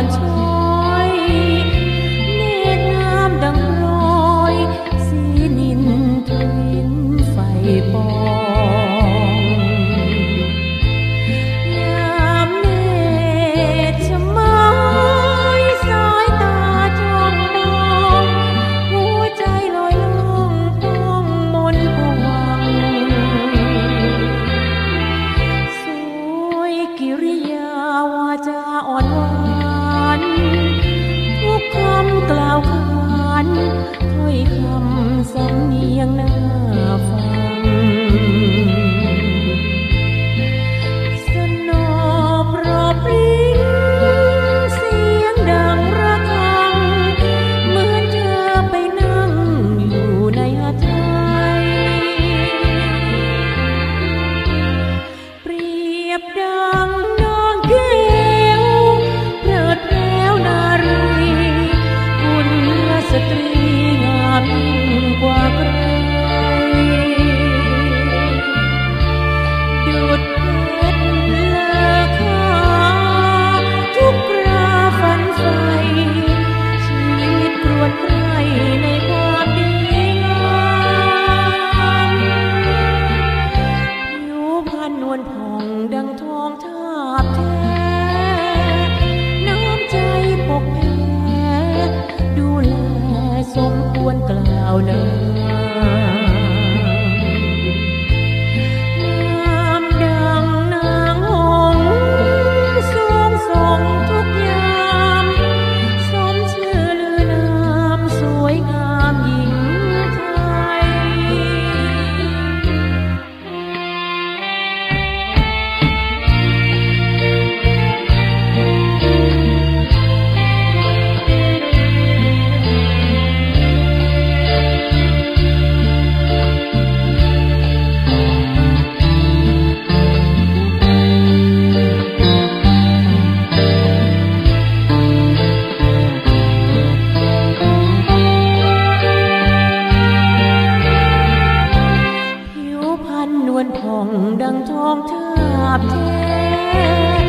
อนช้ำดังรอย สีนินทวิไฟป nghiệp đời ทาบแทน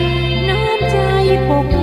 น้ำใจปก